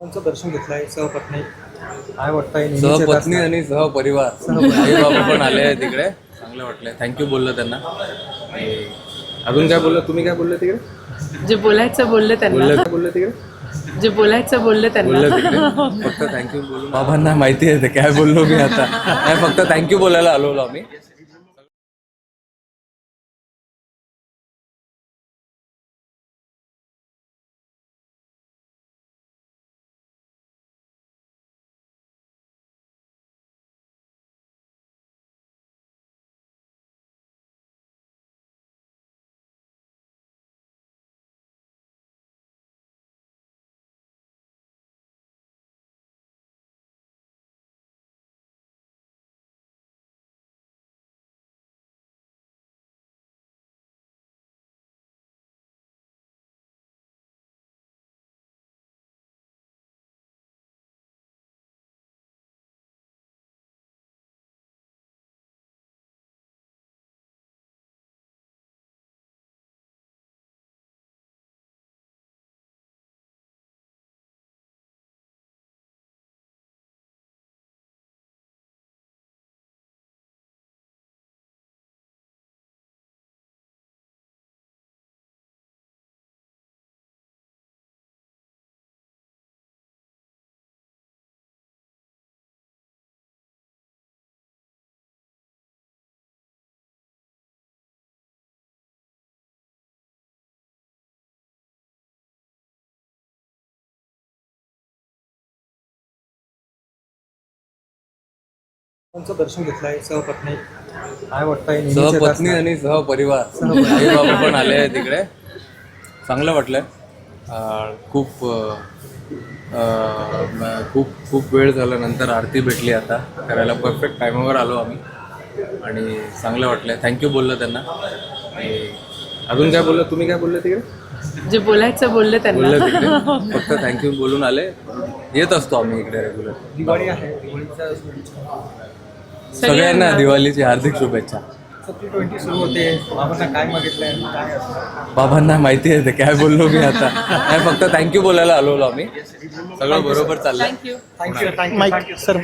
त्यांचं दर्शन घेतलंय सहपत्नी. काय वाटतंय नेहमीच सहपत्नी. आणि सहपरिवार. आई बाबा पण आले आहे तिकडे. चांगलं वाटलं थँक्यू बोललं त्यांना. आणि अजून काय बोललं? तुम्ही काय बोलले तिकडे? जे बोलायचं बोलले त्यांना. बोललं काय बोलले तिकडे? जे बोलायचं बोलले त्यांना. तिकडे? फक्त थँक्यू बोलून बाबांना माहिती आहे ते. काय बोललो मी आता? नाही फक्त थँक्यू बोलायला आलो आम्ही. दर्शन घेतलंय सहपत्नी. काय वाटतंय सहपत्नी. आणि सहपरिवार. आई बाबा पण आले आहे तिकडे. चांगलं वाटलं अं, खूप अं, अं, म- खूप खूप वेळ झाल्यानंतर आरती भेटली आता. करायला परफेक्ट टायमावर आलो आम्ही. आणि चांगलं वाटलं थँक्यू बोललं त्यांना. आणि अजून काय बोललं? तुम्ही काय बोलले तिकडे? जे बोलायचं बोलले त्यांना. बोललं तिकडे. फक्त थँक्यू बोलून आले. येत असतो आम्ही इकडे रेग्युलर दिवाळी आहे. दिवाळीचा सगळ्यांना दिवाळीची हार्दिक शुभेच्छा. टी ट्वेंटी सुरू होते. बाबांना काय मागितलंय? काय असणार बाबांना माहिती आहे ते काय बोललो मी आता? नाही फक्त थँक्यू बोलायला आलो आम्ही. सगळं बरोबर चाललंय. Thank you thank you thank you sir